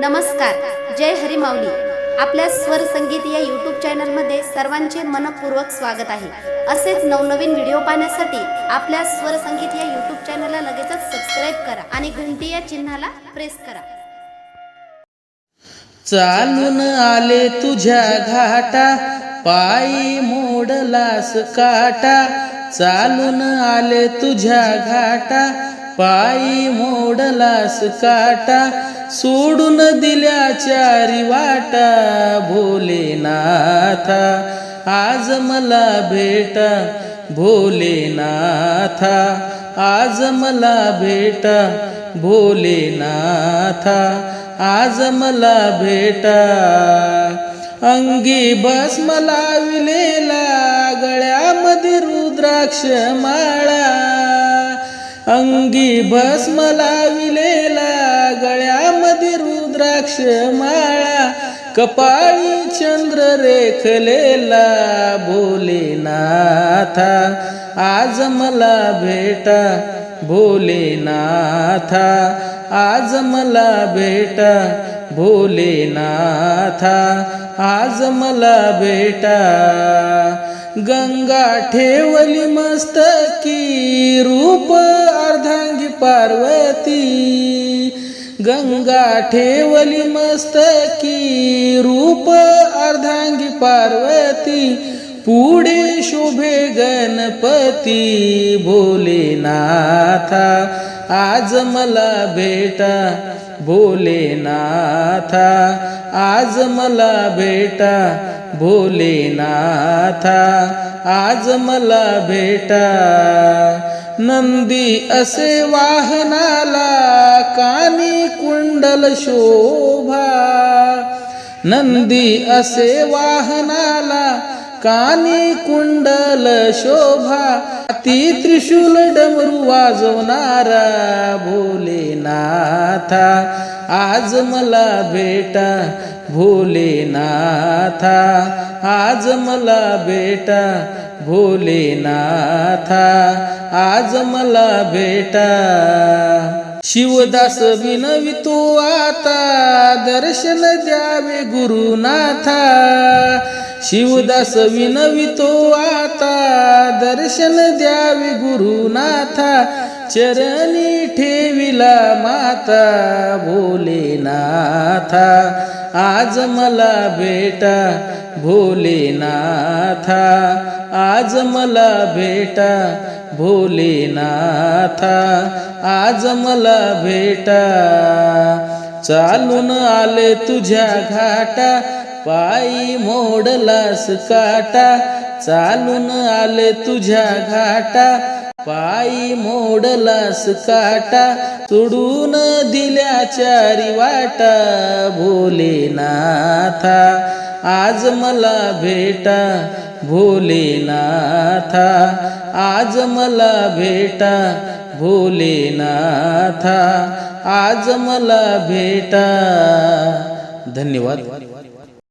नमस्कार जय हरी आपल्या स्वर संगीत या यूट्यूब चॅनलमध्ये सर्वांचे मनपूर्वक स्वागत आहे. असेच नवनवीन व्हिडिओ पाहण्यासाठी आपल्या स्वर संगीत या यूट्यूब चॅनलला लगेचच सबस्क्राईब करा आणि घंटी या चिन्हाला प्रेस करा. चालून आले तुझ्या घाटा पायी मोडलास काटा. चालून आले तुझ्या घाटा पायी मोडलास काटा. सोडून दिल्या चारी वाटा भोलेनाथा. आज मला भेटा भोलेनाथा. आज मला भेटा भोलेनाथा. आज मला भेटा अंगी बस मला विलेला गळ्यामध्ये रुद्राक्ष माळा. अंगी भस्म लाविलेला गळ्यामध्ये रुद्राक्ष माळा कपाळी चंद्र रेखलेला भोलेनाथा. आज मला भेटा भोलेनाथा आज मला भेटा भोलेनाथा. आज मला भेटा गंगा ठेवली मस्तकी रूप अर्धांगी पार्वती. गंगा ठेवली मस्तकी रूप अर्धांगी पार्वती. पुढे शोभे गणपती भोलेनाथा. आज मला भेटा भोलेनाथा. आज मला भेटा भोलेनाथा आज मला भेटा. नंदी असे वाहनाला कानी कुंडल शोभा. नंदी असे वाहनाला कानी कुंडल शोभा. ती त्रिशूल डमरू वाजवणारा भोलेनाथा आज मला भेटा. भोलेनाथा आज मला बेटा भोलेनाथा आज मला बेटा शिवदास विनवितो आता दर्शन द्यावे गुरुनाथा. शिवदास विनवितो आता दर्शन द्यावे गुरुनाथा. चरणी ठेविला माता भोलेनाथा. आज मला बेटा भोलेनाथा. आज मला बेटा भोलेनाथा. आज मला बेटा चालून आले तुझ्या घाटा. पायी मोडलास काटा. चालून आले तुझ्या घाटा. पायी मोडलास काटा सोडून दिल्या चारी वाटा भोलेनाथा आज मला भेटा भोलेनाथा आज मला भेटा भोलेनाथा आज मला भेटा. धन्यवाद.